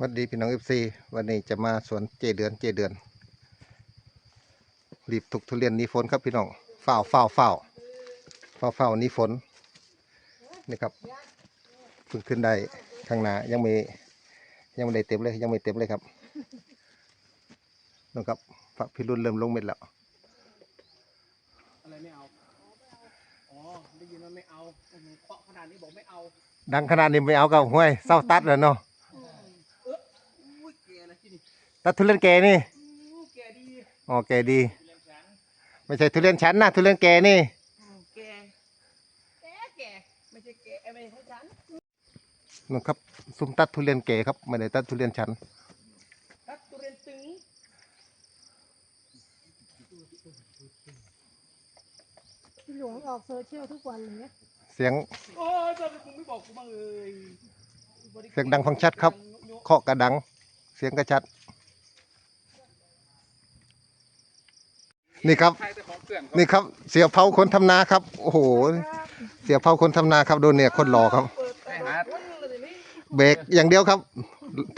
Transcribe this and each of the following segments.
สวัสดีพี่น้องเอฟซีวันนี้จะมาสวนเจเดือนเจเดือน รีบถูกทุเรียนหนี้ฝนครับพี่น้องเฝ้าเฝ้าเฝ้าเฝ้าเฝ้าหนี้ฝนนี่ครับเพิ่งขึ้นได้ข้างหน้ายังไม่ยังไม่ได้เต็มเลยยังไม่เต็มเลยครับนะครับฝักพิรุณเริ่มลงเม็ดแล้วอะไรไม่เอาอ๋อได้ยินว่าไม่เอาโอ้โหเคาะขนาดนี้บอกไม่เอา ดังขนาดนี้ไม่เอากับห้วยเศร้าตัดแล้วเนาะอุ้ยแกนะ ที่นี่ตัดทุเรียนแกนี่อู้แกดีอ๋อแกดีเรียนแสงไม่ใช่ทุเรียนชั้นนะทุเรียนแกนี่อืมแกแกแกไม่ใช่แกเอ้ยไม่ใช่ฉันนู่นครับซุ่มตัดทุเรียนแกครับไม่ได้ตัดทุเรียนชั้นตัดตุเรียนตึงพี่หลวงออกโซเชียลทุกวันเลยเนี่ยเสียงโอ้ยทำไมคุณไม่บอกกูบ้างเอ่ยเสียงดังฟังชัดครับเคาะกระดัง เสียงกระชัด นี่ครับ ใครแต่ของเกลื่อนนี่ครับ เสียเผาคนทำนาครับ โอ้โห เสียเผาคนทำนาครับดูเนี่ยคนหล่อครับ ไปหาเบรกอย่างเดียวครับ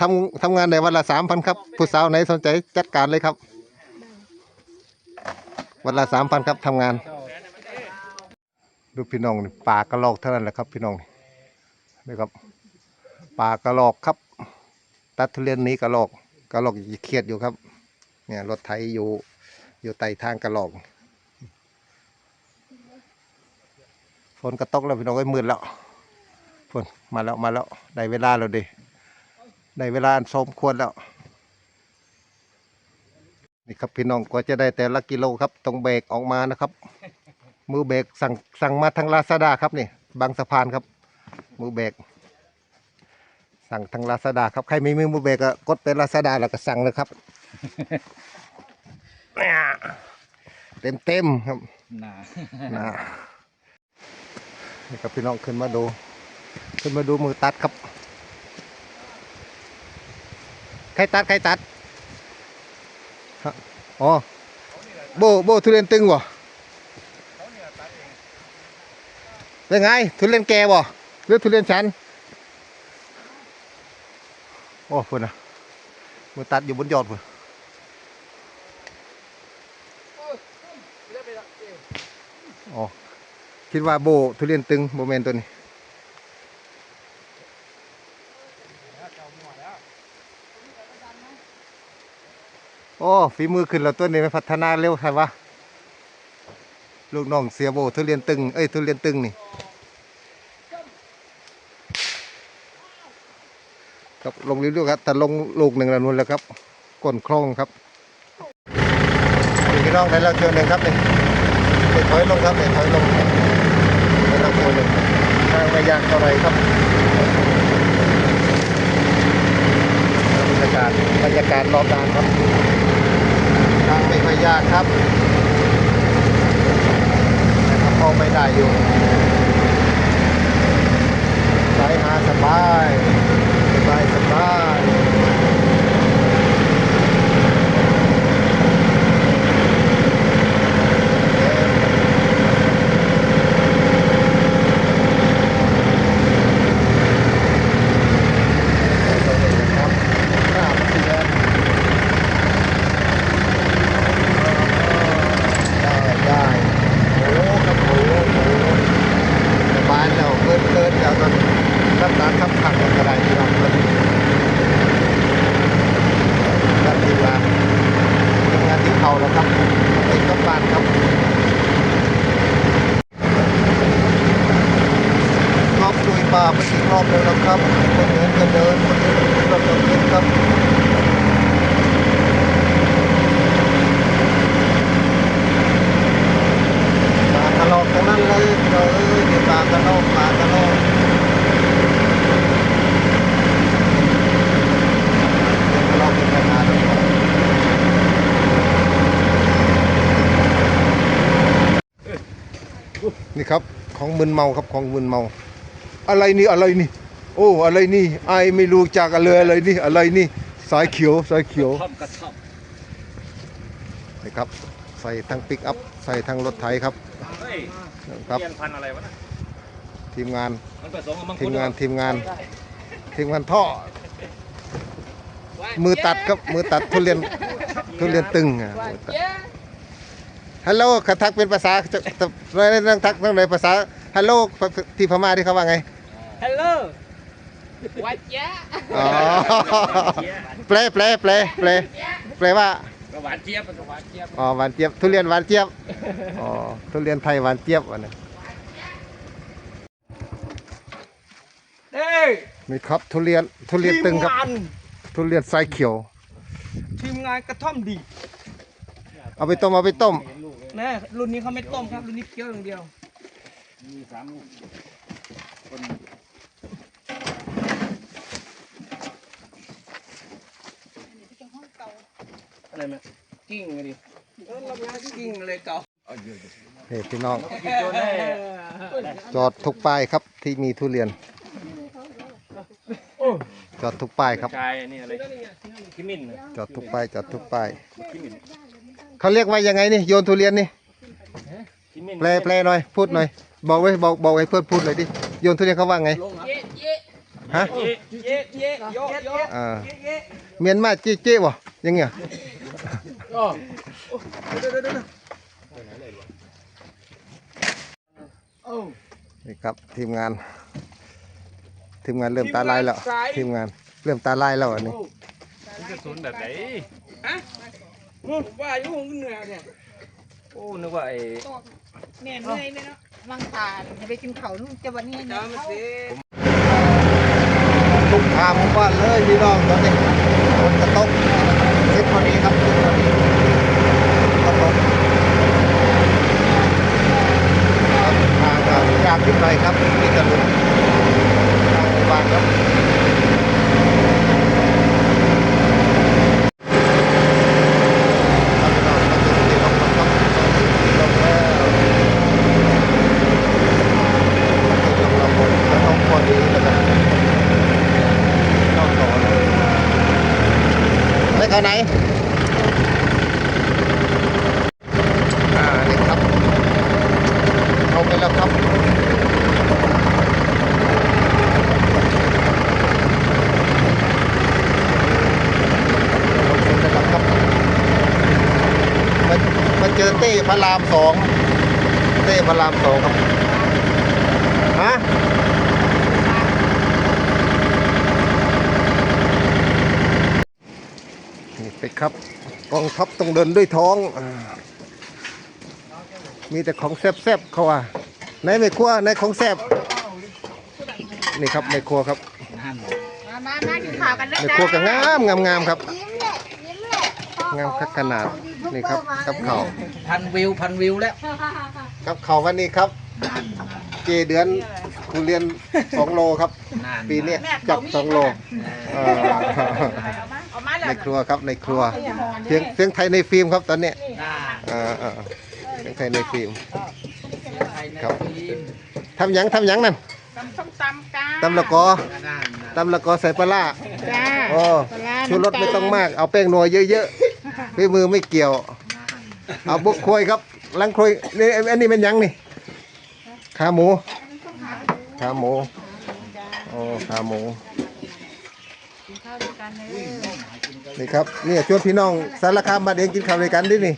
ทำทำงานในวันละสามพันครับ ผู้สาวไหนสนใจจัดการเลยครับ วันละสามพันครับทำงาน ดูพี่น้องนี่ปลากระลอกเท่านั้นแหละครับ พี่น้องนี่นี่ครับปลากระลอกครับ ตัดทุเรียนหนี้กระลอกกระลอกเครียดอยู่ครับ เนี่ยรถไถอยู่ อยู่ใต้ทางกระลอกฝนกระตกแล้วพี่น้องก็มืดแล้วฝนมาแล้วมาแล้วได้เวลาแล้วดิได้เวลาอันสมควรแล้วนี่ครับพี่น้องกว่าจะได้แต่ละกิโลครับต้องเบรกออกมานะครับ มือเบรกสั่งสั่งมาทางลาซาด้าครับนี่บางสะพานครับ มือเบรกสั่งทางลาซาด้าครับใครไมีมือเบรกก็กดเป็นลาซาด้าแล้วก็สั่งเลยครับ เต็มเต็มๆครับน่านะนี่ครับพี่น้องขึ้นมาดู ขึ้นมาดูมือตัดครับ ใครตัดใครตัดฮะอ๋อโบโบทุเรียนตึงวะเป็นไง ทุเรียนแกบ่หรือทุเรียนชันโอ้พุ่นนะมือตัดอยู่บนยอดพุ่น อ๋อ คิดว่าโบทุเรียนตึงโบแมนตัวนี้โอ้ฝีมือขึ้นแล้วตัวนี้ไม่พัฒนาเร็วใช่ปะลูกน้องเสียโบทุเรียนตึง เอ้ยทุเรียนตึงนี่ครับลงเรื่อยๆครับแต่ลงลูกหนึ่งแล้วนู่นแล้วครับก้นคล่องครับพี่น้องได้แล้วเทือหนึ่งครับนี่เดี๋ยว ถอยลงครับเดี๋ยวถอยลงได้แล้วเทือหนึ่งทางไม่ยากเท่าไรครับบรรยากาศบรรยากาศรอบด้านครับทางไม่ค่อยยากครับนะครับพอไม่ได้อยู่สายหาสบายสบายสบายครับข้ามเสียนได้ได้โอ้ครับโอ้โหสบายแล้วเกินเกินแล้วตอนรับสารคำขังกระไรที่เราเกินรับทีละทำงานที่เขาแล้วครับไปกับบ้านครับรอบดุยป่าไปอีก รอบแล้วนะครับคนเดินก็เดินคนเดินก็เดินครับปลากระโหลกทั้งนั้นเลยเอ้ยมีปลากระโหลกปลากระโหลกกระโหลกเป็นขนาดนี่ครับของมึนเมาครับของมึนเมา อะไรนี่อะไรนี่ โอ้อะไรนี่ไอไม่รู้จักอะไรอะไรนี่อะไรนี่สายเขียวสายเขียวท่อมกระท่อมนะครับใส่ทั้งปิกอัพใส่ทั้งรถไถครับเฮ้ยครับเรียนพันธุ์อะไรวะน่ะทีมงานมันผสมกับมังคุทีดมงานหรือเปล่ทีมงานได้ทีมงานท่อ มือตัดครับมือตัดทุเรียนทุเรียนตึงอะมือตัดฮัลโหลเขาทักเป็นภาษาจะจะเรื่องทักเรื่องไหนภาษา ฮัลโหลที่พม่าที่เขาว่าไง ฮัลโหลวัดยะอ๋อแปลแปลแปลแปลแปลว่าก็หวานเจี๊ยบก็หวานเจี๊ยบอ๋อหวานเจี๊ยบทุเรียนหวานเจี๊ยบอ๋อทุเรียนไทยหวานเจี๊ยบอันนี้เอ้ยนี่ครับทุเรียนทุเรียนตึงครับทีมงานทุเรียนไซเขียว ทีมงานกระท่อมดี เอาไปต้มเอาไปต้มนะรุ่นนี้เขาไม่ต้มครับรุ่นนี้เคี่ยวอย่างเดียว อะไรไหมกิ้งเลยดิเออเรากิ้งเลยเก่านี่พี่น้อง จอดทุกป้ายครับที่มีทุเรียน จอดทุกป้ายครับชายนี่อะไรขิมินจอดทุกป้ายจอดทุกป้ายเขาเรียกว่ายังไงนี่โยนทุเรียนนี่ขิมินแปลแปลหน่อยพูดหน่อย บอกไว้บอกบอกให้เพื่อนพูดหน่อยดิโยนทุเรียนเขาว่าไงเยเยฮะเยเยเยโยโยอ่าเยเยเมียนมาเจ๊เจ๊วะยังไงโอ้เดี๋ยวเดี๋ยวเดี๋ยวโอ้นี่ครับทีมงาน ทีมงานเริ่มตาลายแล้วทีมงานเริ่มตาลายแล้วอันนี้กระสุนแบบไหนฮะอืมว่าอยู่ของเหนือเนี่ยโอ้นึกว่าไอ้แม่เมื่อยไหมเนาะ วังตาจะไปกินเขาวนู่นจะวันนี้จ้าเนี่ยมาสิทุกทางหมู่บ้านเลยพี่น้องตอนนี้ฝนกระตกเช็ดพอดีครับเช็ดพอดีกระตกครับทางก็ยากขึ้นหน่อยครับมีกระลุนทางหมู่บ้านครับครับพี่น้องครับที่ลงมาครับลงแล้ว ลงมาบนกระต้องพอดีแล้วก็เข้าต่อเลยไปเขาไหน อ่า นี่ครับ เข้าไปแล้วครับ ลงไปแล้วครับมามาเจอเต้พ ระรามสองเต้พระรามสองครับฮะนี่ไปครับกองทัพต้องเดินด้วยท้องอามีแต่ของแซ่บๆเขาว่าในไม่ครัวในของแซ่บนี่ครับในครัวครับมามามากินข้าวกันนะในจ๊ะครัวก็งามงามงามครับ ยิ้มแหละยิ้มแหละพ่องามขนาดนี่ครับกับเขาว พันวิวพันวิวแล้วกับเขาววันนี้ครับ เจเดือนทุเรียนสองโลครับปีเนี้ยจับสองโลเออเอามาแล้ในวครัวครับในครัวเสียงเสียงไทยในฟิล์มครับตอนเนี้ยน่าอ่าอ่าเสียงไทยในฟิล์มไทยในครับทีมทำหยังทำหยังนั่นตำส้มตำจ้าตำละกอนั่นตำละกอใส่ปลาร้าจ้าโอ้ปลาร้าชูรสน้ำตาลไม่ต้องมาก เอาแป้งนัวเยอะๆพี่มือไม่เกี่ยว เอาบุกควยครับลังควยนี่อันนี้เป็นหยังนี่ขาหมูขาหมูโอ้ขาหมูกินข้าวด้วยกันเลยนี่ครับนี่ชวนพี่น้องสารคามบ้านเองกินข้าวด้วยกันดินี่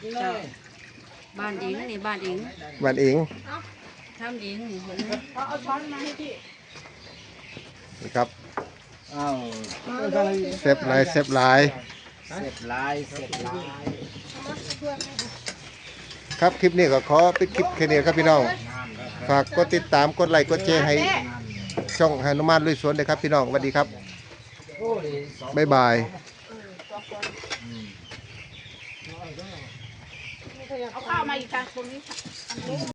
บ้านเองนี่บ้านเองบ้านเองทำเองนี่เห็นไหมเอาช้อนมาให้พี่นี่ครับอ้าวเซฟหลายเซฟหลายเสร็จลายเสร็จลาย ครับ คลิปนี้ก็ขอปิดคลิปแค่นี้ครับพี่น้อง ฝากกดติดตามกดไลค์กดแชร์ให้ช่องหนุมานลุยสวนเลยครับพี่น้องสวัสดีครับบ๊ายบายเอาข้าวมาอีกค่ะตรงนี้ค่ะ